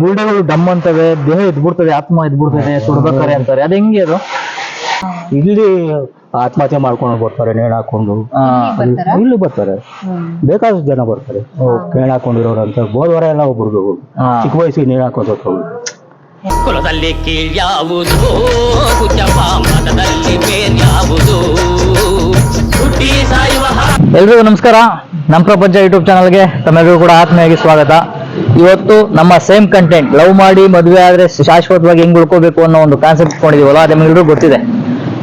ಬುರುಡೆಗಳು ಡಮ್ ಅಂತವೆ ದೇಹ ಇದ್ಬಿಡ್ತದೆ ಆತ್ಮ ಇದ್ಬಿಡ್ತದೆ ಸುಡ್ಬೇಕಾರೆ ಅಂತಾರೆ. ಅದ್ ಹೆಂಗೆ ಅದು? ಇಲ್ಲಿ ಆತ್ಮಹತ್ಯೆ ಮಾಡ್ಕೊಂಡು ಬರ್ತಾರೆ ನೇಣು ಹಾಕೊಂಡು ಇಲ್ಲಿ ಬರ್ತಾರೆ. ಬೇಕಾದಷ್ಟು ಜನ ಬರ್ತಾರೆ. ನೇಣು ಹಾಕೊಂಡಿರೋರು ಅಂತ. ಬೋಧವರ ಎಲ್ಲ ಒಬ್ಬರು. ಚಿಕ್ಕ ವಯಸ್ಸಿಗೆ ನೇಣು ಹಾಕೋದು ಕುಲದಲ್ಲಿ ಕೀಳ್ಯಾವುದು ಎಲ್ರಿಗೂ ನಮಸ್ಕಾರ. ನಮ್ಮ ಪ್ರಪಂಚ ಯೂಟ್ಯೂಬ್ ಚಾನಲ್ಗೆ ತಮ್ಮೆಲ್ಲರಿಗೂ ಕೂಡ ಆತ್ಮೀಯಾಗಿ ಸ್ವಾಗತ. ಇವತ್ತು ನಮ್ಮ ಸೇಮ್ ಕಂಟೆಂಟ್ ಲವ್ ಮಾಡಿ ಮದುವೆ ಆದ್ರೆ ಶಾಶ್ವತವಾಗಿ ಹೆಂಗ್ ಉಳ್ಕೋಬೇಕು ಅನ್ನೋ ಒಂದು ಕಾನ್ಸೆಪ್ಟ್ ಕೊಂಡಿದೀವಲ್ಲ ಅದೇ ನಿಮ್ಗೆಲ್ರಿಗೂ ಗೊತ್ತಿದೆ.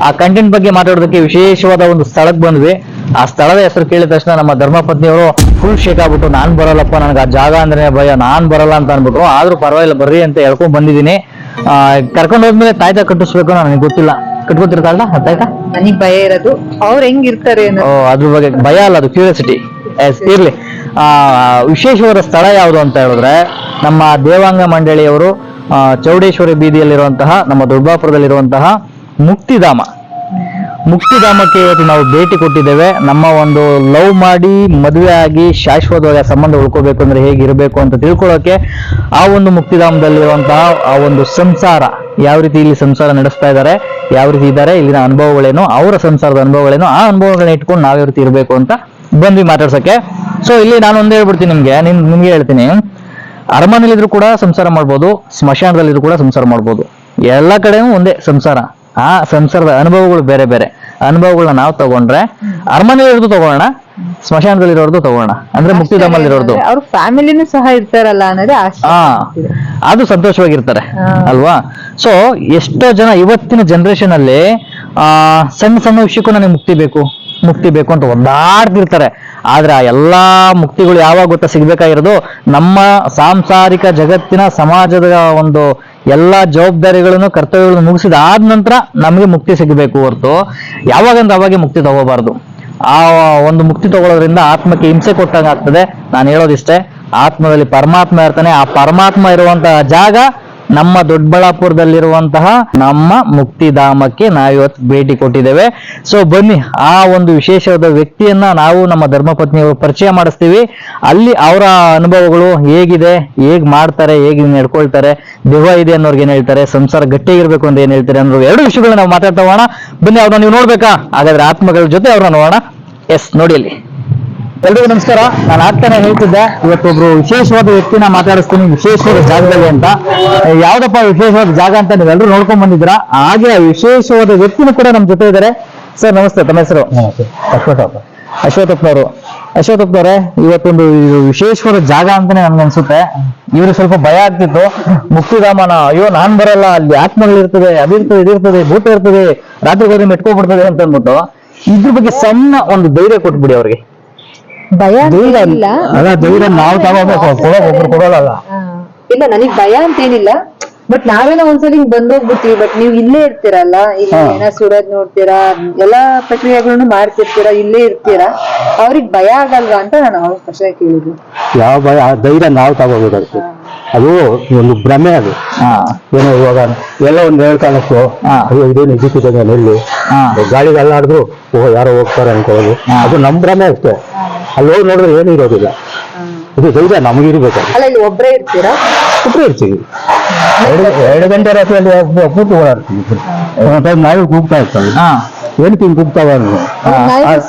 ಆ ಕಂಟೆಂಟ್ ಬಗ್ಗೆ ಮಾತಾಡೋದಕ್ಕೆ ವಿಶೇಷವಾದ ಒಂದು ಸ್ಥಳಕ್ಕೆ ಬಂದ್ವಿ. ಆ ಸ್ಥಳದ ಹೆಸರು ಕೇಳಿದ ತಕ್ಷಣ ನಮ್ಮ ಧರ್ಮಪತ್ನಿಯವರು ಫುಲ್ ಶೇಕ್ ಆಗ್ಬಿಟ್ಟು ನಾನ್ ಬರಲ್ಲಪ್ಪ ನನಗೆ ಆ ಜಾಗ ಅಂದ್ರೆ ಭಯ ನಾನ್ ಬರಲ್ಲ ಅಂತ ಅನ್ಬಿಟ್ರು ಆದ್ರೂ ಪರವಾಗಿಲ್ಲ ಬರ್ರಿ ಅಂತ ಹೇಳ್ಕೊಂಡ್ ಬಂದಿದ್ದೀನಿ. ಆ, ಕರ್ಕೊಂಡು ಹೋದ್ಮೇಲೆ ತಾಯ್ತ ಕಟ್ಟಿಸ್ಬೇಕು ನನಗೆ ಗೊತ್ತಿಲ್ಲ. ಕಟ್ಕೊತಿರ್ತಾರಲ್ಲ ತಾಯ್ತ ನನಗ್ ಭಯ ಇರೋದು. ಅವ್ರು ಹೆಂಗಿರ್ತಾರೆ ಓ, ಅದ್ರ ಬಗ್ಗೆ ಭಯ ಅಲ್ಲ ಅದು ಕ್ಯೂರಿಯಾಸಿಟಿ ಇರ್ಲಿ. ಆ ವಿಶೇಷವಾದ ಸ್ಥಳ ಯಾವುದು ಅಂತ ಹೇಳಿದ್ರೆ ನಮ್ಮ ದೇವಾಂಗ ಮಂಡಳಿಯವರು ಚೌಡೇಶ್ವರಿ ಬೀದಿಯಲ್ಲಿರುವಂತಹ, ನಮ್ಮ ದುರ್ಗಾಪುರದಲ್ಲಿರುವಂತಹ ಮುಕ್ತಿಧಾಮ. ಮುಕ್ತಿಧಾಮಕ್ಕೆ ಇವತ್ತು ನಾವು ಭೇಟಿ ಕೊಟ್ಟಿದ್ದೇವೆ. ನಮ್ಮ ಒಂದು ಲವ್ ಮಾಡಿ ಮದುವೆ ಆಗಿ ಶಾಶ್ವತವಾಗಿ ಸಂಬಂಧ ಉಳ್ಕೋಬೇಕು ಅಂದ್ರೆ ಹೇಗಿರಬೇಕು ಅಂತ ತಿಳ್ಕೊಳ್ಳೋಕೆ ಆ ಒಂದು ಮುಕ್ತಿಧಾಮದಲ್ಲಿರುವಂತಹ ಆ ಒಂದು ಸಂಸಾರ ಯಾವ ರೀತಿ ಇಲ್ಲಿ ಸಂಸಾರ ನಡೆಸ್ತಾ ಇದ್ದಾರೆ, ಯಾವ ರೀತಿ ಇದ್ದಾರೆ, ಇಲ್ಲಿನ ಅನುಭವಗಳೇನು, ಅವರ ಸಂಸಾರದ ಅನುಭವಗಳೇನು, ಆ ಅನುಭವಗಳನ್ನ ಇಟ್ಕೊಂಡು ನಾವ್ಯಾವ ರೀತಿ ಇರಬೇಕು ಅಂತ ಬಂದ್ವಿ ಮಾತಾಡ್ಸಕ್ಕೆ ಸೊ ಇಲ್ಲಿ ನಾನು ಒಂದೇ ಹೇಳ್ಬಿಡ್ತೀನಿ ನಿಮ್ಗೆ ನಿನ್ ನಿಮ್ಗೆ ಹೇಳ್ತೀನಿ. ಅರಮನೆಯಲ್ಲಿದ್ರು ಕೂಡ ಸಂಸಾರ ಮಾಡ್ಬೋದು ಸ್ಮಶಾನದಲ್ಲಿದ್ರು ಕೂಡ ಸಂಸಾರ ಮಾಡ್ಬೋದು. ಎಲ್ಲ ಕಡೆನೂ ಒಂದೇ ಸಂಸಾರ. ಆ ಸಂಸಾರದ ಅನುಭವಗಳು ಬೇರೆ ಬೇರೆ. ಅನುಭವಗಳನ್ನ ನಾವು ತಗೊಂಡ್ರೆ ಅರಮನೆಯಲ್ಲಿರೋದು ತಗೊಳ್ಳೋಣ ಸ್ಮಶಾನದಲ್ಲಿರೋದು ತಗೋಣ ಅಂದ್ರೆ ಮುಕ್ತಿಧಾಮಲ್ಲಿರೋದು ಅವ್ರ ಫ್ಯಾಮಿಲಿನೂ ಸಹ ಇರ್ತಾರಲ್ಲ ಅನ್ನೋದೇ ಹಾ. ಅದು ಸಂತೋಷವಾಗಿರ್ತಾರೆ ಅಲ್ವಾ? ಸೊ ಎಷ್ಟೋ ಜನ ಇವತ್ತಿನ ಜನರೇಷನ್ ಅಲ್ಲಿ ಆ ಸಣ್ಣ ಸಣ್ಣ ವಿಷಯಕ್ಕೂ ನನಗೆ ಮುಕ್ತಿ ಬೇಕು. ಮುಕ್ತಿ ಬೇಕು ಅಂತ ಒದ್ದಾಡ್ತಿರ್ತಾರೆ. ಆದ್ರೆ ಆ ಎಲ್ಲಾ ಮುಕ್ತಿಗಳು ಯಾವಾಗ ಗೊತ್ತಾ ಸಿಗ್ಬೇಕಾಗಿರೋದು? ನಮ್ಮ ಸಾಂಸಾರಿಕ ಜಗತ್ತಿನ ಸಮಾಜದ ಒಂದು ಎಲ್ಲಾ ಜವಾಬ್ದಾರಿಗಳನ್ನು, ಕರ್ತವ್ಯಗಳನ್ನು ಮುಗಿಸಿದ ಆದ ನಂತರ ನಮಗೆ ಮುಕ್ತಿ ಸಿಗಬೇಕು ಹೊರತು ಯಾವಾಗಂದ್ರೆ ಅವಾಗೆ ಮುಕ್ತಿ ತಗೋಬಾರ್ದು. ಆ ಒಂದು ಮುಕ್ತಿ ತಗೊಳ್ಳೋದ್ರಿಂದ ಆತ್ಮಕ್ಕೆ ಹಿಂಸೆ ಕೊಟ್ಟಂಗೆ ಆಗ್ತದೆ ನಾನು ಹೇಳೋದಿಷ್ಟೇ, ಆತ್ಮದಲ್ಲಿ ಪರಮಾತ್ಮ ಇರ್ತಾನೆ. ಆ ಪರಮಾತ್ಮ ಇರುವಂತಹ ಜಾಗ ನಮ್ಮ ದೊಡ್ಡಬಳ್ಳಾಪುರದಲ್ಲಿರುವಂತಹ ನಮ್ಮ ಮುಕ್ತಿಧಾಮಕ್ಕೆ ನಾವಿವತ್ತು ಭೇಟಿ ಕೊಟ್ಟಿದ್ದೇವೆ. ಸೊ ಬನ್ನಿ, ಆ ಒಂದು ವಿಶೇಷವಾದ ವ್ಯಕ್ತಿಯನ್ನ ನಾವು ನಮ್ಮ ಧರ್ಮಪತ್ನಿಯವರು ಪರಿಚಯ ಮಾಡಿಸ್ತೀವಿ. ಅಲ್ಲಿ ಅವರ ಅನುಭವಗಳು ಹೇಗಿದೆ, ಹೇಗ್ ಮಾಡ್ತಾರೆ, ಹೇಗೆ ನಡ್ಕೊಳ್ತಾರೆ ದೇಹ ಇದೆ ಅನ್ನೋರ್ಗೆ ಏನ್ ಹೇಳ್ತಾರೆ, ಸಂಸಾರ ಗಟ್ಟಿಯಾಗಿರ್ಬೇಕು ಅಂತ ಏನ್ ಹೇಳ್ತಾರೆ ಅನ್ನೋ ಎರಡು ವಿಷಯಗಳನ್ನ ನಾವು ಮಾತಾಡ್ತಾ ಹೋಗೋಣ. ಬನ್ನಿ, ಅವ್ರನ್ನ ನೀವು ನೋಡ್ಬೇಕಾ? ಹಾಗಾದ್ರೆ ಆತ್ಮಗಳ ಜೊತೆ ಅವ್ರನ್ನ ನೋಡೋಣ. ಎಸ್ ನೋಡಿ ಅಲ್ಲಿ. ಎಲ್ರಿಗೂ ನಮಸ್ಕಾರ. ನಾನು ಆಗ್ತಾನೆ ಹೇಳ್ತಿದ್ದೆ ಇವತ್ತೊಬ್ರು ವಿಶೇಷವಾದ ವ್ಯಕ್ತಿನ ಮಾತಾಡಿಸ್ತೀನಿ ವಿಶೇಷವಾದ ಜಾಗದಲ್ಲಿ ಅಂತ. ಯಾವ್ದಪ್ಪ ವಿಶೇಷವಾದ ಜಾಗ ಅಂತ ನೀವೆಲ್ಲರೂ ನೋಡ್ಕೊಂಡ್ ಬಂದಿದ್ರ ಹಾಗೆ ಆ ವಿಶೇಷವಾದ ವ್ಯಕ್ತಿನೂ ಕೂಡ ನಮ್ಮ ಜೊತೆ ಇದ್ದಾರೆ ಸರ್ ನಮಸ್ತೆ ತಮ್ಮ ಹೆಸರು? ಅಶ್ವಥಪ್ಪ. ಅಶ್ವಥಪ್ಪನವರು ಅಶ್ವಥಪ್ಪನವರೇ ಇವತ್ತೊಂದು ವಿಶೇಷವಾದ ಜಾಗ ಅಂತಾನೆ ನನ್ಗೆ ಅನ್ಸುತ್ತೆ. ಇವ್ರಿಗೆ ಸ್ವಲ್ಪ ಭಯ ಆಗ್ತಿತ್ತು. ಮುಕ್ತಿಧಾಮನ ಅಯ್ಯೋ ನಾನ್ ಬರಲ್ಲ ಅಲ್ಲಿ ಆತ್ಮಗಳಿರ್ತದೆ ಅದಿರ್ತದೆ ಇದಿರ್ತದೆ ಭೂತ ಇರ್ತದೆ ರಾತ್ರಿ ಹೋದ್ರೆ ಮೆಟ್ಕೋಬಿಡ್ತದೆ ಅಂತ ಅಂದ್ಬಿಟ್ಟು. ಇದ್ರ ಬಗ್ಗೆ ಸಣ್ಣ ಒಂದು ಧೈರ್ಯ ಕೊಟ್ಬಿಡಿ ಅವ್ರಿಗೆ. ಭಯ ಇಲ್ಲ ಏನಿಲ್ಲ. ಅಲ್ಲ. ಧೈರ್ಯ ನಾವು ತಗೋಬೇಕು ಕೊಡೋಕೆ ಒಬ್ರು ಕೊಡೋಲ್ಲ. ಹಾ. ಇಲ್ಲ ನನಗ್ ಭಯ ಅಂತ ಏನಿಲ್ಲ. ಬಟ್ ನಾವೇನೋ ಒಂದ್ಸಲಿ ಹಿಂಗ್ ಬಂದೋಗ್ಬಿಡ್ತೀವಿ ಬಟ್ ನೀವು ಇಲ್ಲೇ ಇರ್ತೀರಲ್ಲ ಇಲ್ಲಿ ಹಾ. ಏನೋ ಸುಡೋದ್ ನೋಡ್ತೀರಾ ಎಲ್ಲಾ ಪ್ರಕ್ರಿಯೆಗಳನ್ನು ಮಾಡ್ತಿರ್ತೀರಾ ಇಲ್ಲೇ ಇರ್ತೀರಾ ಅವ್ರಿಗ್ ಭಯ ಆಗಲ್ವಾ ಅಂತ ನಾನು ಅವ್ರ ಕಷ್ಟ ಕೇಳಿದ್ದು. ಯಾವ ಭಯ? ಆ ಧೈರ್ಯ ನಾವು ತಗೋಬೇಕಾಗ್ತದೆ ಅದು ಒಂದು ಭ್ರಮೆ ಅದು. ಹಾ. ಏನೋ ಇವಾಗ ಎಲ್ಲ ಒಂದು ಕಾಲಕ್ಕೂ ಹಾ. ಅಯ್ಯೋ ಇದೇನು ಇದ್ದಕ್ಕಿದ್ದಂಗೆ ಎಲ್ಲಿ? ಹಾ. ಗಾಳಿಗೆ ಅಲ್ಲಾಡಿದ್ರು ಓ ಯಾರೋ ಹೋಗ್ತಾರೆ ಅನ್ಕೊಳ್ಳೋದು. ಹಾ. ಅದು ನಮ್ ಭ್ರಮೆ ಅಷ್ಟೇ. ಅಲ್ಲಿ ಹೋಗಿ ನೋಡಿದ್ರೆ ಏನು ಇರೋದಿಲ್ಲ ಇದು ಧೈರ್ಯ ನಮಗಿರ್ಬೇಕು ಅಲ್ಲ ಇಲ್ಲಿ ಒಬ್ರೇ ಇರ್ತೀರಾ? ಒಬ್ಬರೇ ಇರ್ತೀವಿ. ಎರಡು ಎರಡು ಗಂಟೆ ರಾತ್ರಿಯಲ್ಲಿ ಕೂತು ಓಡಾಡ್ತೀವಿ ಒಂದ್ ಟೈಮ್ ನಾವೇ ಕೂಗ್ತಾ ಇರ್ತಾವೆ ಹಾ. ತಿಂಗ್ ಕೂಗ್ತಾವ ಅದಕ್ಕೆ. ನಾಯಿ ಆ-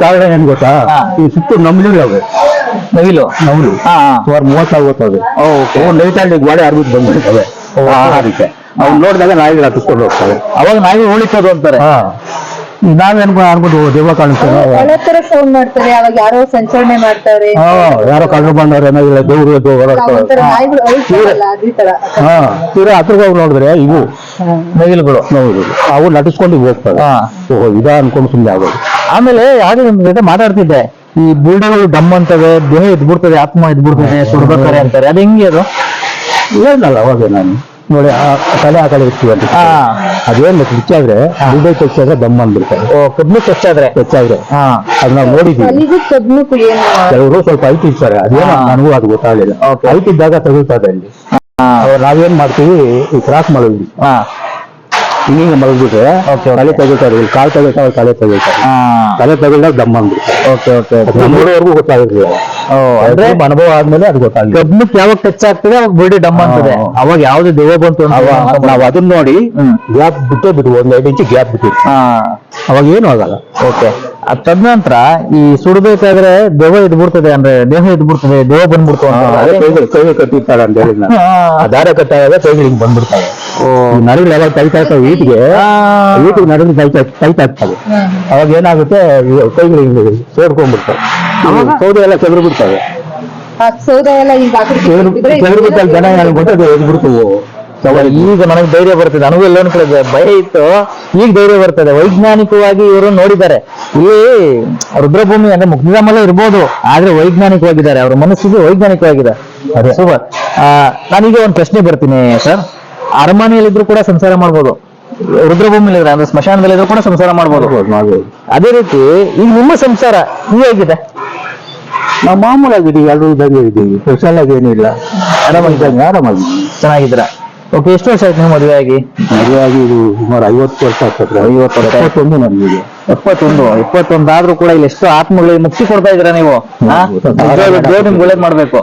ಕಾರಣ ಏನ್ ಗೊತ್ತಾ. ಈ ಸುತ್ತು ನಮ್ಲಿಗಳವೆ ನವಿಲು. ನವಿಲು. ಹಾ ಸುಮಾರು ಮೂವತ್ತಾಗ ಹೋಗ್ತವೆ ನೈಟ್ ಅಲ್ಲಿ ಗೋಡೆ ಅರ್ಬಿಟ್ಟು ಬಂದ್ಬಿಡ್ತವೆ ರೀತಿ. ಅವ್ನು ನೋಡಿದಾಗ ನಾಯಿಗಳು ಹತ್ತಿಸ್ಕೊಂಡು ಹೋಗ್ತವೆ. ಅವಾಗ ನಾಯಿ ಉಳಿಸೋದು ಅಂತಾರೆ. ನಾವೇನ್ ಅನ್ಕೊಂಡು ದೆವ್ವ ಕಾಣಿಸ್ತೇವೆ ಒಳ ತರ ಸೌಂಡ್ ಮಾಡ್ತಾರೆ ಅವಾಗ ಯಾರೋ ಸಂಚರಣೆ ಮಾಡ್ತಾರೆ. ಹಾ ಯಾರೋ ಕಳ್ರು ಬಂದವ್ರು ಏನಾಗಿಲ್ಲ ದೇವ್ರು ಎದ್ದು ಓಡಾಡ್ತವೆ ಒಂಥರ ನಾಯಿಗಳು ಅಳ್ತಾವಲ್ಲ ಅದೇ ತರ. ಹಾ ತೀರಾ ಹತ್ರಕ್ಕೆ ಹೋಗಿ ನೋಡಿದ್ರೆ ಇವು ನವಿಲುಗಳು. ನೋವು ಅವು ನಟಿಸ್ಕೊಂಡು ಹೋಗ್ತವೆ. ಹಾ. ಓಹೋ ಇದಾ ಅನ್ಕೊಂಡು ಸುಮ್ಮನೆ ಆಗೋದು. ಆಮೇಲೆ ಯಾವ್ದು ನಿಮ್ ಜೊತೆ ಮಾತಾಡ್ತಿದ್ದೆ. ಈ ಬುರುಡೆಗಳು ಡಮ್ ಅಂತವೆ ದೇಹ ಎದ್ಬಿಡ್ತದೆ ಆತ್ಮ ಎದ್ಬಿಡ್ತದೆ ಸುಡ್ಬೇಕಾರೆ ಅಂತಾರೆ ಅದ್ ಹೆಂಗೆ ಅದು? ಏನಲ್ಲ ಅವಾಗ ನಾನು ನೋಡಿ ಆ ತಲೆ ಆ ಕಡೆ ಇರ್ತೀವಿ ಅಂತ ಹಾ. ಅದೇನ್ ಹೆಚ್ಚಾದ್ರೆ ದುಡ್ಡು ಹೆಚ್ಚಾದ್ರೆ ದಮ್ ಅಂದ್ಬಿಡ್ತಾರೆ ಓ ಕಬ್ಬಿಣ ಹೆಚ್ಚಾದ್ರೆ ಹೆಚ್ಚಾದ್ರೆ ಹಾ. ಅದ್ ನಾವು ನೋಡಿದ್ವಿ. ಕೆಲವರು ಸ್ವಲ್ಪ ಹೈಟ್ ಇರ್ತಾರೆ. ಅದೇನೋ. ನನಗೂ ಅದು ಗೊತ್ತಾಗಲಿಲ್ಲ. ಹೈಟ್ ಇದ್ದಾಗ ತಗೊಳ್ತದೆ ಅಲ್ಲಿ. ನಾವೇನ್ ಮಾಡ್ತೀವಿ ಈ ಕ್ರಾಸ್ ಮಾಡಿದ್ವಿ ಹಾ. ಹಿಂಗೆ ಮಲಗ್ಬಿಟ್ರೆ. ತಲೆ ತಗೊಳ್ತಾರೆ ಇಲ್ಲಿ ಕಾಲ್ ತಗೊಳ್ತಾರೆ ತಲೆ ತಗೊಳ್ತಾರೆ ಹಾ. ತಲೆ ತಗೊಳ್ದಾಗ ದಮ್ ಅಂದ್ಬಿಡ್ತಾರೆ ಓಕೆ ಓಕೆ ಗೊತ್ತಾಗುತ್ತೆ ಅಂದ್ರೆ ಅನುಭವ ಆದ್ಮೇಲೆ ಅದು ಗೊತ್ತಾಗಿದೆ ಕಬ್ಬಣಕ್ಕೆ ಯಾವಾಗ ಟಚ್ ಆಗ್ತದೆ ಅವಾಗ ಬಿಡಿ ಡಮ್ ಅಂತದೆ. ಅವಾಗ ಯಾವ್ದು ದೇವ ಬಂತು ನಾವು ಅದನ್ನ ನೋಡಿ. ಗ್ಯಾಪ್ ಬಿಟ್ಟೇ ಬಿಟ್ಟು ಒಂದ್ ಐದು ಇಂಚು ಗ್ಯಾಪ್ ಬಿಟ್ಟಿವಿ ಹಾ. ಅವಾಗ ಏನು ಆಗಲ್ಲ. ಓಕೆ ಅದ್ ತದನಂತರ ಈ ಸುಡಬೇಕಾದ್ರೆ ದೇಹ ಇದ್ಬಿಡ್ತದೆ ಅಂದ್ರೆ ದೇಹ ಇದ್ಬಿಡ್ತದೆ ದೇಹ ಬಂದ್ಬಿಡ್ತಾವೆ ಬಂದ್ಬಿಡ್ತು ಅಂತ ಅದೇ ಕೈಗಳು ಕೈಗಳು ಕಟ್ಟಿರ್ತಾರೆ ಅಂತ ಹೇಳಿದ್ನ. ಆ ದಾರ ಕಟ್ಟಾಗ ಕೈಗಳಿಗೆ ಬಂದ್ಬಿಡ್ತಾವೆ ಈ ಯಾವಾಗ ಟೈಟ್ ಆಗ್ತಾವೆ ಈಟಿಗೆ. ಈಟಿಗೆ ನಡುಗಳು ಟೈಟ್ ಟೈಟ್ ಆಗ್ತವೆ ಅವಾಗ ಏನಾಗುತ್ತೆ ಈ ಕೈಗಳು ಸೇರ್ಕೊಂಡ್ಬಿಡ್ತವೆ ಸೌದೆ ಎಲ್ಲ ಚೆದ್ರು ಬಿಡ್ತವೆ. ಸೌದೆ ಎಲ್ಲ ಈಗ ಚೆದ್ರು ಬಿಟ್ಟಲ್ಲಿ ಜನ ಅನ್ಬಿಟ್ಟು ಅದು ಎದ್ದು ಬಿಡ್ತವು ಈಗ ನನಗೆ ಧೈರ್ಯ ಬರ್ತದೆ. ನನಗೂ ಎಲ್ಲ ಕಡೆ ಭಯ ಇತ್ತು. ಈಗ ಧೈರ್ಯ ಬರ್ತದೆ. ವೈಜ್ಞಾನಿಕವಾಗಿ ಇವರು ನೋಡಿದ್ದಾರೆ. ಇಲ್ಲಿ ರುದ್ರಭೂಮಿ ಅಂದ್ರೆ ಮುಕ್ತಿಧಾಮಲ್ಲೇ ಇರ್ಬೋದು. ಆದ್ರೆ ವೈಜ್ಞಾನಿಕವಾಗಿದ್ದಾರೆ. ಅವ್ರ ಮನಸ್ಸಿಗೆ ವೈಜ್ಞಾನಿಕವಾಗಿದೆ. ಅದೇ. ಸೂಪರ್. ನಾನೀಗ ಒಂದು ಪ್ರಶ್ನೆ ಬರ್ತೀನಿ ಸರ್ ಅರಮನೆಯಲ್ಲಿದ್ರು ಕೂಡ ಸಂಸಾರ ಮಾಡ್ಬೋದು. ರುದ್ರಭೂಮಿಲಿ ಅಂದ್ರೆ ಸ್ಮಶಾನದಲ್ಲಿದ್ರು ಕೂಡ ಸಂಸಾರ ಮಾಡ್ಬೋದು. ಅದೇ ರೀತಿ ಈಗ ನಿಮ್ಮ ಸಂಸಾರ ಹೇಗಿದೆ? ನಾವು ಮಾಮೂಲಾಗಿದ್ದೀವಿ. ಎಲ್ಲರೂ ಇದ್ದಂಗೆ ಇದ್ದೀವಿ. ಸ್ಪೆಷಲ್ ಆಗಿ ಏನಿಲ್ಲ. ಆರಾಮಾಗಿದ್ದಂಗೆ ಆರಾಮಾಗಿ ಚೆನ್ನಾಗಿದ್ದೀರಾ? ಓಕೆ ಎಷ್ಟು ವರ್ಷ ಆಯ್ತು ನೀವು ಮದುವೆ ಆಗಿ? ಮದುವೆಯಾಗಿ ಇದು ಸುಮಾರು ಐವತ್ತು ವರ್ಷ ಆಗ್ತದೆ ಐವತ್ತು ವರ್ಷ. ಎಪ್ಪತ್ತೊಂದು ನಮಗೆ ಎಪ್ಪತ್ತೊಂದು ಇಪ್ಪತ್ತೊಂದು ಆದ್ರೂ ಕೂಡ ಇಲ್ಲಿ ಎಷ್ಟು ಆತ್ಮಗಳಿಗೆ ಮುಕ್ತಿ ಕೊಡ್ತಾ ಇದ್ರ ನೀವು? ಆ? ನಿಜವಾಗ್ಲೂ ದೇವ್ರು ನಿಮ್ಗೆ ಒಳ್ಳೇದ್ ಮಾಡ್ಬೇಕು.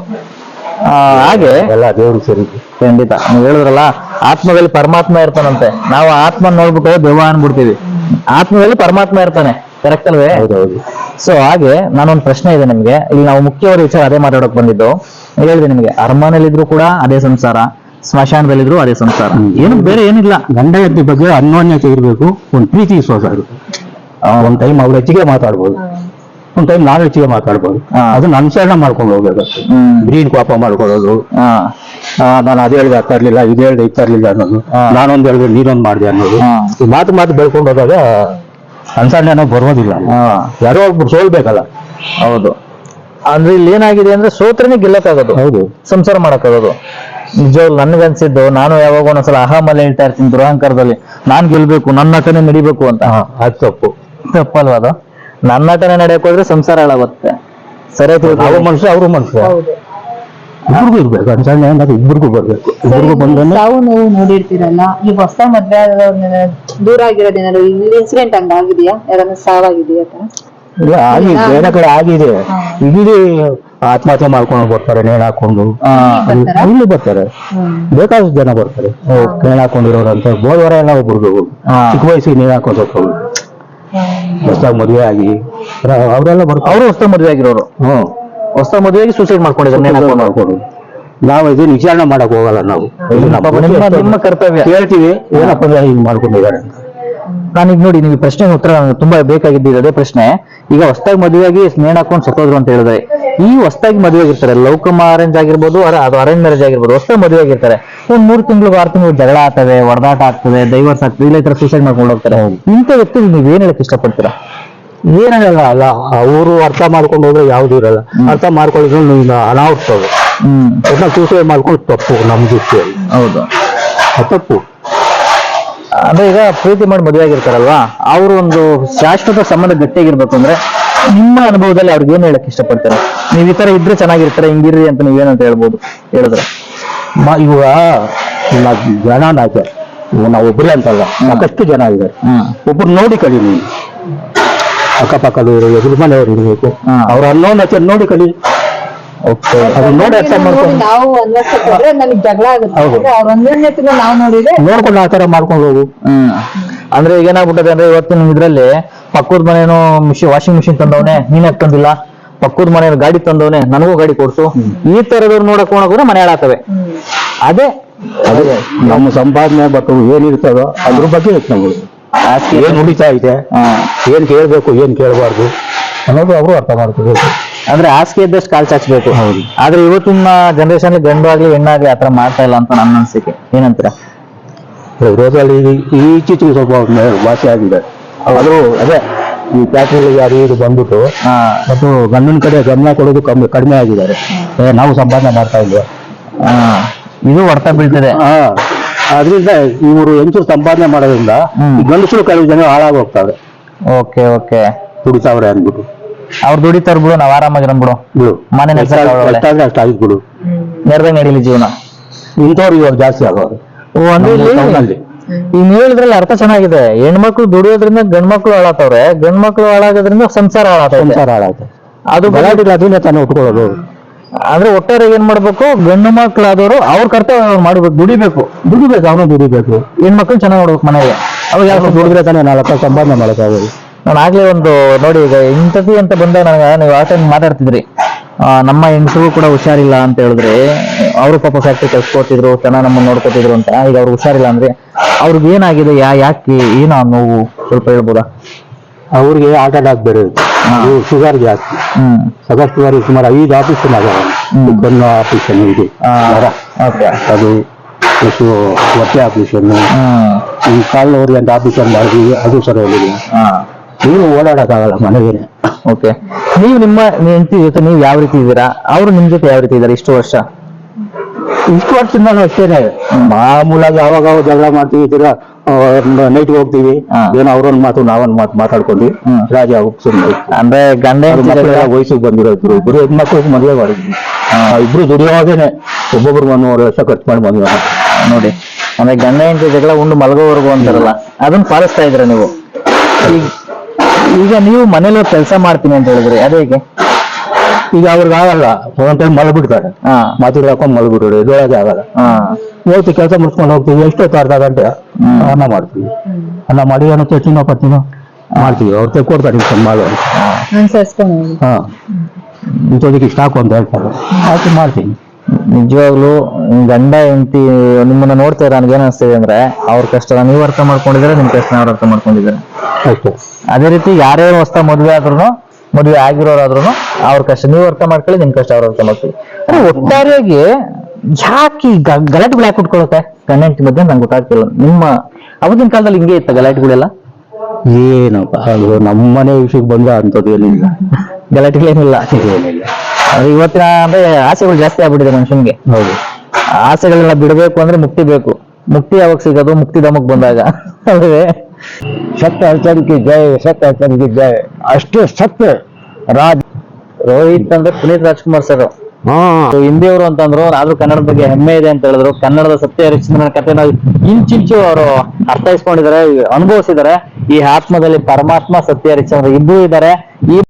ಆ, ಹಾಗೆ? ಎಲ್ಲ ದೇವ್ರು ಸರಿ. ಖಂಡಿತ. ನೀವು ಹೇಳಿದ್ರಲ್ಲ ಆತ್ಮದಲ್ಲಿ ಪರಮಾತ್ಮ ಇರ್ತಾನಂತೆ. ನಾವು ಆತ್ಮ ನೋಡ್ಬಿಟ್ಟು ದೆವ್ವ ಅನ್ಬಿಡ್ತೀವಿ. ಆತ್ಮದಲ್ಲಿ ಪರಮಾತ್ಮ ಇರ್ತಾನೆ. ಕರೆಕ್ಟ್ ಅಲ್ವೇ? ಹೌದೌದು. ಸೊ ಹಾಗೆ ನಾನೊಂದು ಪ್ರಶ್ನೆ ಇದೆ ನಿಮ್ಗೆ. ಇಲ್ಲಿ ನಾವು ಮುಖ್ಯವಾದ ವಿಚಾರ ಅದೇ ಮಾತಾಡೋಕ್ ಬಂದಿದ್ದು. ಹೇಳಿದೆ ನಿಮ್ಗೆ ಅರಮನೆಯಲ್ಲಿದ್ರು ಕೂಡ ಅದೇ ಸಂಸಾರ. ಸ್ಮಶಾನದಲ್ಲಿದ್ರು ಅದೇ ಸಂಸಾರ. ಏನು ಬೇರೆ ಏನಿಲ್ಲ. ಗಂಡ ಹೆಂಡತಿ ಬಗ್ಗೆ ಅನ್ಯೋನ್ಯತೆ ಇರಬೇಕು. ಒಂದು ಪ್ರೀತಿ ವಿಶ್ವಾಸ ಇರುತ್ತೆ ಒಂದ್ ಟೈಮ್ ಅವ್ರ ಹೆಚ್ಚಿಗೆ ಮಾತಾಡ್ಬೋದು. ಒಂದ್ ಟೈಮ್ ನಾವ್ ಹೆಚ್ಚಿಗೆ ಮಾತಾಡ್ಬೋದು. ಹಾ. ಅದನ್ನ ಅನುಸರಣೆ ಮಾಡ್ಕೊಂಡು ಹೋಗ್ಬೇಕು ಗ್ರೀನ್ ಬ್ರೀಡ್ ಕೋಪ ಮಾಡ್ಕೊಳ್ಳೋದು ನಾನು ಅದೇ ಹೇಳ್ದೆ ಆಗ್ತಾ ಇರ್ಲಿಲ್ಲ ಇದು ಹೇಳ್ದೆ ಇರ್ತಾ ಇರ್ಲಿಲ್ಲ ಅನ್ನೋದು. ನಾನೊಂದ್ ಹೇಳಿದ್ರೆ ನೀನೊಂದ್ ಮಾಡಿದೆ ಅನ್ನೋದು. ಈ ಮಾತು ಮಾತು ಬೆಳ್ಕೊಂಡು ಹೋದಾಗ ಅನುಸರಣೆ ಅನ್ನೋದು ಬರೋದಿಲ್ಲ. ಯಾರೋ ಒಬ್ರು ಸೋಲ್ಬೇಕಲ್ಲ. ಹೌದು. ಅಂದ್ರೆ ಇಲ್ಲಿ ಏನಾಗಿದೆ ಅಂದ್ರೆ ಸೋತ್ರನೇ ಗೆಲ್ಲಕ್ಕಾಗೋದು. ಹೌದು. ಸಂಸಾರ ಮಾಡಕ್ಕಾಗೋದು. ನಿಜವಾಗ್ಲು ನನ್ಗನ್ಸಿದ್ದು ನಾನು ಯಾವಾಗ ಒಂದೊಂದ್ಸಲ ಅಹಮಲ್ಲಿ ಹೇಳ್ತಾ ಇರ್ತೀನಿ ದುರಹಂಕಾರದಲ್ಲಿ. ನಾನ್ ಗೆಲ್ಬೇಕು ನನ್ನ ನಟನೆ ನಡಿಬೇಕು ಅಂತ. ಹಾ ಅದು ತಪ್ಪು. ತಪ್ಪಲ್ವಾ ಅದು? ನನ್ನ ನಟನೆ ನಡೆಯಕ್ ಹೋದ್ರೆ ಸಂಸಾರ ಹಾಳಾಗುತ್ತೆ. ಸರಿ ಅವ್ರ ಮನುಷ್ಯ ಅವರು ಮನುಷ್ಯ. ಹೌದು. ಇಬ್ರಿಗೂ ಇರ್ಬೇಕು ಅನುಸರಣೆ ಅನ್ನೋದು ಇಬ್ರಿಗೂ ಬರ್ಬೇಕು. ಇಬ್ರಿಗೂ ಬಂದ್ರೆ ತಾವು ನೀವು ನೋಡಿರ್ತೀರಲ್ಲ ಈ ಹೊಸ ಮದ್ವೆ ಆದವ್ರನ್ನ ದೂರ ಆಗಿರೋದೇನಾದ್ರು ಇಲ್ಲಿ ಇನ್ಸಿಡೆಂಟ್ ಹಂಗ ಆಗಿದೆಯಾ ಯಾರನ್ನ ಸಾವಾಗಿದೆಯಾ ಆಗಿದೆಯಾ ಥರ? ಇಲ್ಲ ಆಗಿದೆ. ಬೇರೆ ಕಡೆ ಆಗಿದೆ. ಇಲ್ಲಿ ಆತ್ಮಹತ್ಯೆ ಮಾಡ್ಕೊಂಡು ಬರ್ತಾರೆ ನೇಣು ಹಾಕೊಂಡು? ಇಲ್ಲಿ ಬರ್ತಾರೆ. ಬೇಕಾದಷ್ಟು ಜನ ಬರ್ತಾರೆ. ನೇಣು ಹಾಕೊಂಡಿರೋರಂತ ಅಂತ ಬೋಧವರ ಎಲ್ಲ ಒಬ್ಬರು. ಚಿಕ್ಕ ವಯಸ್ಸಿಗೆ ನೇಣು ಹಾಕೊಂಡು ಹೋಗ್ತಾರೆ ಹೊಸದಾಗಿ ಮದುವೆ ಆಗಿ. ಅವರೆಲ್ಲ ಬರ್ತಾರೆ ಅವರು ಹೊಸ ಮದುವೆ ಆಗಿರೋರು. ಹ್ಮ್ ಹೊಸ ಆಗಿ ಸೂಸೈಡ್ ಮಾಡ್ಕೊಂಡಿದ್ದಾರೆ ನೇಣು ಹಾಕೊಂಡು. ಮಾಡ್ಕೊಂಡು. ನಾವು ಇದನ್ನ ವಿಚಾರಣೆ ಮಾಡಕ್ ಹೋಗಲ್ಲ ನಾವು. ನಮ್ಮ ನಿಮ್ಮ ಕರ್ತವ್ಯ. ಹೇಳ್ತೀವಿ ಏನಪ್ಪ ಅಂದ್ರೆ ಹಿಂಗ್ ಮಾಡ್ಕೊಂಡಿದ್ದಾರೆ ಅಂತ. ನಾನೀಗ ನೋಡಿ ನೀವು ಪ್ರಶ್ನೆ ಪ್ರಶ್ನೆಗೆ ಉತ್ತರ ನನಗೆ ತುಂಬಾ ಬೇಕಾಗಿದ್ದೀರ ಅದೇ ಪ್ರಶ್ನೆ. ಈಗ ಹೊಸದಾಗಿ ಮದುವೆಯಾಗಿ ಸ್ನೇಹ ಹಾಕೊಂಡು ಸತ್ತೋದ್ರು ಅಂತ ಹೇಳಿದ್ರೆ ಈ ಹೊಸದಾಗಿ ಮದುವೆ ಆಗಿರ್ತಾರೆ ಲವ್ ಅರೇಂಜ್ ಆಗಿರ್ಬೋದು ಅರ- ಅದು ಅರೇಂಜ್ ಮ್ಯಾರೇಜ್ ಆಗಿರ್ಬೋದು ಹೊಸದಾಗಿ ಮದುವೆ ಆಗಿರ್ತಾರೆ ಒಂದ್ ಮೂರು ತಿಂಗಳು ಆರು ತಿಂಗಳು ಜಗಳ ಆಗ್ತದೆ ಹೊಡೆದಾಟ ಆಗ್ತದೆ ಡೈವರ್ಸ್ ಆಗ್ತದೆ ಇಲ್ಲ ಈ ತರ ಸೂಸೈಡ್ ಮಾಡ್ಕೊಂಡು ಹೋಗ್ತಾರೆ. ಇಂಥ ವ್ಯಕ್ತಿ ನೀವು ಏನ್ ಹೇಳಕ್ ಇಷ್ಟಪಡ್ತೀರಾ? ಏನಾಗಲ್ಲ ಅಲ್ಲ ಅವರು ಅರ್ಥ ಮಾಡ್ಕೊಂಡು ಹೋದ್ರೆ ಯಾವ್ದು ಇರಲ್ಲ. ಅರ್ಥ ಮಾಡ್ಕೊಳ್ಳಿದ್ರು ನಿಮ್ಗೆ ಅನಾಹುತ ಅದು. ಹ್ಮ್. ಒಟ್ನಲ್ಲಿ ಸೂಸೈಡ್ ಮಾಡ್ಕೊಂಡು ತಪ್ಪು ನಮ್ ದೃಷ್ಟಿಯಲ್ಲಿ. ಹೌದು. ತಪ್ಪು. ಅಂದ್ರೆ ಈಗ ಪ್ರೀತಿ ಮಾಡಿ ಮದುವೆ ಆಗಿರ್ತಾರಲ್ವಾ ಅವರು ಒಂದು ಶಾಶ್ವತ ಸಂಬಂಧ ಗಟ್ಟಿಯಾಗಿರ್ಬೇಕು ಅಂದ್ರೆ ನಿಮ್ಮ ಅನುಭವದಲ್ಲಿ ಅವ್ರಿಗೆ ಏನ್ ಹೇಳಕ್ ಇಷ್ಟಪಡ್ತಾರೆ? ನೀವ್ ಈ ತರ ಇದ್ರೆ ಚೆನ್ನಾಗಿರ್ತಾರೆ ಹಿಂಗಿರ್ರಿ ಅಂತ ನೀವೇನಂತ ಹೇಳ್ಬೋದು ಹೇಳಿದ್ರೆ? ಇವಾಗ ಜನ ನಾಯ್ಕೆ ಇವಾಗ ನಾವು ಒಬ್ಬರೇ ಅಂತಲ್ಲ ಸಾಕಷ್ಟು ಜನ ಇದ್ದಾರೆ ಒಬ್ರು ನೋಡಿ ಕಳಿ ನೀವು. ಅಕ್ಕಪಕ್ಕದವರು ಎದುರು ಮನೆಯವರು ಇರಬೇಕು. ಅವ್ರ ಅನ್ನೋನ್ನತೆ ನೋಡಿ ಕಲಿ. ಓಕೆ ಅದನ್ನ ನೋಡಿ ಅರ್ಥ ನೋಡಿ ಮಾಡ್ಕೊಂಡು. ನಾವು ಜಗಳ ಆಗುತ್ತೆ. ನಾವು ನೋಡಿದ್ರೆ ನೋಡ್ಕೊಂಡು ಆ ತರ ಮಾಡ್ಕೊಂಡು ಹೋಗು. ಹ್ಮ್. ಅಂದ್ರೆ ಈಗ ಏನಾಗ್ಬಿಟ್ಟದೆ ಅಂದ್ರೆ ಇವತ್ತು ನಿಮ್ ಇದ್ರಲ್ಲಿ ಪಕ್ಕದ ಮನೇನು ಮಿಷಿನ್ ವಾಷಿಂಗ್ ಮಿಷಿನ್ ತಂದವನೆ ನೀನ್ ಯಾಕ್ ತಂದಿಲ್ಲ? ಪಕ್ಕದ ಮನೆ ಗಾಡಿ ತಂದವನೆ ನನಗೂ ಗಾಡಿ ಕೊಡ್ಸು. ಈ ತರದವ್ರು ನೋಡಕ್ ಹೋಗೋದ್ರೆ ಮನೆ ಹಾಳಾಗ್ತವೆ. ಅದೇ ಅದೇ ನಮ್ಮ ಸಂಪಾದನೆ ಬಟ್ಟು ಏನಿರ್ತದೋ ಅದ್ರ ಬಗ್ಗೆ ಇತ್ತು ನಮ್ಗೆ ಏನ್ ಉಳಿತಾ ಇದೆ ಹಾ. ಏನ್ ಕೇಳ್ಬೇಕು ಏನ್ ಕೇಳಬಾರ್ದು? ಅನ್ನೋದು ಅವರು ಅರ್ಥ ಮಾಡ್ಕೋಬೇಕು. ಅಂದ್ರೆ ಹಾಸಿಗೆ ಇದ್ದಷ್ಟು ಕಾಲ್ ಚಾಚಬೇಕು. ಹೌದು. ಆದ್ರೆ ಇವತ್ತಿನ ಜನರೇಷನ್ ಗಂಡು ಆಗ್ಲಿ ಹೆಣ್ಣಾಗ್ಲಿ ಆತರ ಮಾಡ್ತಾ ಇಲ್ಲ ಅಂತ ನನ್ನ ಅನ್ಸಿಕೆ. ಏನಂತೀರಾ ರೋಗಲ್ಲಿ ಈ ಇತ್ತೀಚೆಗೆ ಸ್ವಲ್ಪ ವಾಸಿ ಆಗಿದೆ. ಅದು ಅದೇ ಈ ಫ್ಯಾಕ್ಟ್ರಿಗಳಿಗೆ ಅದು ಇದು ಬಂದ್ಬಿಟ್ಟು ಮತ್ತು ಗಂಡನ ಕಡೆ ಗಮನ ಕೊಡೋದು ಕಮ್ಮಿ ಕಡಿಮೆ ಆಗಿದ್ದಾರೆ. ನಾವು ಸಂಪಾದನೆ ಮಾಡ್ತಾ ಇಲ್ವ. ಇದು ಹೊಡ್ತಾ ಬೀಳ್ತದೆ. ಅದರಿಂದ ಇವರು ಹೆಂಚೂರು ಸಂಪಾದನೆ ಮಾಡೋದ್ರಿಂದ ಗಂಡಸರು ಕೆಲವು ಜನ ಹಾಳಾಗಿ ಹೋಗ್ತಾರೆ. Okay okay. ದುಡಿತಾವ್ರೆ ಅಂದ್ಬಿಟ್ಟು. ಅವ್ರು ದುಡಿತಾರ ಬಿಡು ನಾವ್ ಆರಾಮಾಗಿರೋನ್ ಬಿಡು. ಬಿಡು. ಮನೆ. ಎಷ್ಟಾದ್ರೆ ಅಷ್ಟು ಆಗಿದ್ ಬಿಡು ನೆರದಾಗ ನಡೀಲಿ ಜೀವನ. ಇಂಥವ್ರು ಇವಾಗ ಜಾಸ್ತಿ ಆಗೋರು. ಓ ಅಂದ್ರೆ ಇಲ್ಲಿ ಟೌನಲ್ಲಿ ಈಗ ನೀವು ಹೇಳಿದ್ರಲ್ಲಿ ಅರ್ಥ ಚೆನ್ನಾಗಿದೆ. ಹೆಣ್ಮಕ್ಳು ದುಡಿಯೋದ್ರಿಂದ ಗಂಡ್ಮಕ್ಳು ಹಾಳಾತವ್ರೆ ಗಂಡ್ಮಕ್ಳು ಹಾಳಾಗೋದ್ರಿಂದ ಸಂಸಾರ ಹಾಳಾತವ್ರೆ ಸಂಸಾರ ಅದು ಅದನ್ನೇ ತಾನೇ ಉಟ್ಕೊಳ್ಳೋದು ಅಂದ್ರೆ ಒಟ್ಟಾರೆ ಏನ್ ಮಾಡ್ಬೇಕು? ಗಂಡು ಮಕ್ಕಳಾದವರು ಅವ್ರ ಕರ್ತವ್ಯ ಮಾಡ್ಬೇಕು ದುಡಿಬೇಕು. ದುಡಿಬೇಕು ಅವನು ದುಡಿಬೇಕು. ಹೆಣ್ಮಕ್ಳು ಚೆನ್ನಾಗಿ ನೋಡ್ಬೇಕು ಮನೆಗೆ. ಅವಾಗ ಯಾರು ದುಡಿದ್ರೆ ತಾನೇ ನಾಲ್ಕು ಸಂಪಾದನೆ ಮಾಡೋಕ್ಕಾಗೋದು. ನಾನು ಆಗ್ಲೇ ಒಂದು ನೋಡಿ ಈಗ ಇಂಟರ್ವ್ಯೂ ಅಂತ ಬಂದಾಗ ನನಗೆ ನೀವು ಆ ಟೈಮ್ ಮಾತಾಡ್ತಿದ್ರಿ. ನಮ್ಮ ಹೆಂಗಸರು ಕೂಡ ಹುಷಾರಿಲ್ಲ ಅಂತ ಹೇಳಿದ್ರೆ. ಅವರು ಪಾಪ ಫ್ಯಾಕ್ಟ್ರಿ ಕೆಲಸ ಕೊಡ್ತಿದ್ರು ಚೆನ್ನಾಗಿ ನಮ್ಮನ್ನ ನೋಡ್ಕೊತಿದ್ರು ಅಂತ. ಈಗ ಅವ್ರಿಗೆ ಹುಷಾರಿಲ್ಲ ಅಂದ್ರೆ ಅವ್ರಿಗೆ ಏನಾಗಿದೆ ಯಾ ಯಾಕೆ ಏನೋ ನೋವು? ಸ್ವಲ್ಪ ಹೇಳ್ಬೋದಾ? ಅವ್ರಿಗೆ ಆಟ ಅಟ್ಯಾಕ್ ಬೇರೆ ಶುಗರ್ ಜಾಸ್ತಿ. ಹ್ಮ್. ಸಗರ್ ಶುಗರ್ ಸುಮಾರು ಐದು ಆಪರೇಷನ್ ಆಗ್ಯಾವ ಆಫೀಸ್ ಕಣ್ಣು ಆಪರೇಷನ್ ಇದೆ. ಅದು ಪ್ಲಸ್ ಹೊಟ್ಟೆ ಆಪರೇಷನ್ ಈ ಕಾಲಿನವ್ರಿಗೆ ಅಂತ ಆಪರೇಷನ್ ಮಾಡಿದ್ವಿ ಅದು ಸರ್ ಹಾ. ನೀವು ಓಡಾಡಕ್ಕಾಗಲ್ಲ ಮನೆಗೆ. ಓಕೆ ನೀವು ನಿಮ್ಮ ಹೆಂಡತಿ ಜೊತೆ ನೀವು ಯಾವ ರೀತಿ ಇದ್ದೀರಾ? ಅವರು ನಿಮ್ ಜೊತೆ ಯಾವ ರೀತಿ ಇದ್ದಾರೆ ಇಷ್ಟು ವರ್ಷ? ಇಷ್ಟು ವರ್ಷದಿಂದ ಅಷ್ಟೇನೆ. ಮಾಮೂಲಾಗಿ ಯಾವಾಗ ಅವಾಗ ಜಗಳ ಮಾಡ್ತೀವಿ ತಿರ್ಗಾ ನೈಟ್ ಹೋಗ್ತೀವಿ. ಏನೋ ಅವ್ರೊಂದ್ ಮಾತು ನಾವೊಂದ್ ಮಾತು ಮಾತಾಡ್ಕೊಂಡ್ವಿ. ರಾಜ ಸುಮ್ಮನೆ ಅಂದ್ರೆ ಗಂಡ ವಯಸ್ಸಿಗೆ ಬಂದಿರೋ ಇಬ್ರು. ಹೆಣ್ಮಕ್ಳಿಗೆ ಮದುವೆ ಮಾಡಿದ್ವಿ. ಇಬ್ರು ದುಡಿಯೋವಾಗೇನೆ ಒಬ್ಬೊಬ್ರು ಒಂದೂವರೆ ವರ್ಷ ಖರ್ಚು ಮಾಡಿ ಮದುವೆ ನೋಡಿ ಅಂದ್ರೆ ಗಂಡ ಹೆಂಡತಿ ಜಗಳ ಉಂಡು ಮಲಗೋವರೆಗೂ ಅಂತಾರಲ್ಲ ಅದನ್ನ ಪಾಲಿಸ್ತಾ ಇದ್ರ ನೀವು? ಈಗ ನೀವು ಮನೇಲಿ ಕೆಲಸ ಮಾಡ್ತೀನಿ ಅಂತ ಹೇಳಿದ್ರೆ ಅದೇ ಹೇಗೆ? ಈಗ ಅವ್ರಿಗೆ ಆಗಲ್ಲ ಒಂದ್ ಟೈಮ್ ಮಲಗ್ಬಿಡ್ತಾರೆ ಹಾ. ಮಾತಾಡಿ ಹಾಕೊಂಡ್ ಮಲಗ್ಬಿಡ್ತಾರೆ ಎದೊಳಗೆ ಆಗಲ್ಲ. ಹಾ. ಹೋಗ್ತಿ ಕೆಲಸ ಮುಗಿಸ್ಕೊಂಡು ಹೋಗ್ತೀವಿ ಎಷ್ಟೊತ್ತು ಅರ್ಧ ಗಂಟೆ. ಅನ್ನ ಮಾಡ್ತೀವಿ. ಅನ್ನ ಮಾಡಿ ಏನೋ ಚಟ್ನಿನೋ ಪತ್ತಿನೋ ಮಾಡ್ತೀವಿ. ಅವ್ರು ತೆಕ್ಕೊಡ್ತಾರೆ ಇಷ್ಟು ಮಾಡು ಅಂತ. ಹಾ. ಇಂಥದಕ್ಕೆ ಇಷ್ಟ ಹಾಕು ಅಂತ ಹೇಳ್ತಾರೆ. ಹಾಕಿ ಮಾಡ್ತೀನಿ. ನಿಜವಾಗ್ಲೂ ಗಂಡ ಹೆಂಡತಿ ನಿಮ್ಮನ್ನ ನೋಡ್ತಾ ನನಗೆ ಏನ್ ಅನಿಸ್ತಿದೆ ಅಂದ್ರೆ ಅವ್ರ ಕಷ್ಟ ನೀವು ಅರ್ಥ ಮಾಡ್ಕೊಂಡಿದ್ರೆ ನಿಮ್ ಕಷ್ಟ ಅವ್ರು ಅರ್ಥ ಮಾಡ್ಕೊಂಡಿದ್ದಾರೆ? ಅದೇ ರೀತಿ ಯಾರ್ಯಾರು ಹೊಸ ಮದುವೆ ಆದ್ರೂ ಮದುವೆ ಆಗಿರೋರಾದ್ರೂ ಅವ್ರ ಕಷ್ಟ ನೀವು ಅರ್ಥ ಮಾಡ್ಕೊಳ್ಳಿ ನಿಮ್ ಕಷ್ಟ ಅವ್ರು ಅರ್ಥ ಮಾಡ್ಕೊಳ್ಳಿ. ಅರೆ ಒಟ್ಟಾರೆಯಾಗಿ ಯಾಕೆ ಗಲಾಟೆಗಳು ಯಾಕೆ ಉಟ್ಕೊಳತ್ತೆ? ಗಂಡ ಹೆಂಡತಿ ಮಧ್ಯೆ ನಂಗೆ ಗೊತ್ತಾಗ್ತಿಲ್ಲ. ನಿಮ್ಮ ಅವತ್ತಿನ ಕಾಲದಲ್ಲಿ ಹಿಂಗೆ ಇತ್ತ ಗಲಾಟೆಗಳೆಲ್ಲ? ಏನಪ್ಪ ಅದು ನಮ್ಮನೆ ವಿಷಯಕ್ಕೆ ಬಂದ ಅಂಥದ್ದು ಏನಿಲ್ಲ ಗಲಾಟೆಗಳೇನಿಲ್ಲ. ಏನಿಲ್ಲ. ಇವತ್ತಿನ ಅಂದ್ರೆ ಆಸೆಗಳು ಜಾಸ್ತಿ ಆಗ್ಬಿಟ್ಟಿದೆ ಮನುಷ್ಯನ್ಗೆ. ಹೌದು. ಆಸೆಗಳನ್ನ ಬಿಡಬೇಕು ಅಂದ್ರೆ ಮುಕ್ತಿ ಬೇಕು. ಮುಕ್ತಿ ಯಾವಾಗ ಸಿಗೋದು? ಮುಕ್ತಿ ದಮಕ್ ಬಂದಾಗ. ಅಲ್ವೇ ಸತ್ಯ ಹರ್ಚನಿಗೆ ಜಯ ಸತ್ಯ ಹರ್ಚನಿಗೆ ಜಯ. ಅಷ್ಟೇ ಸತ್ಯ. ರಾಜ್ ರೋಹಿತ್ ಅಂದ್ರೆ ಪುನೀತ್ ರಾಜ್ಕುಮಾರ್ ಸರ್ ಹಾ. ಹಿಂದಿಯವರು ಅಂತಂದ್ರು ಆದ್ರೂ ಕನ್ನಡದ ಬಗ್ಗೆ ಹೆಮ್ಮೆ ಇದೆ ಅಂತ ಹೇಳಿದ್ರು. ಕನ್ನಡದ ಸತ್ಯ ಹರಿಶ್ಚಂದ್ರನ ಕಥೆನ ಇಂಚಿಂಚು ಅವರು ಅರ್ಥೈಸ್ಕೊಂಡಿದ್ದಾರೆ ಅನುಭವಿಸಿದ್ದಾರೆ. ಈ ಆತ್ಮದಲ್ಲಿ ಪರಮಾತ್ಮ ಸತ್ಯ ಹರಿಶ್ಚಂದ್ರ ಇಬ್ಬರು ಇದ್ದಾರೆ. ಈ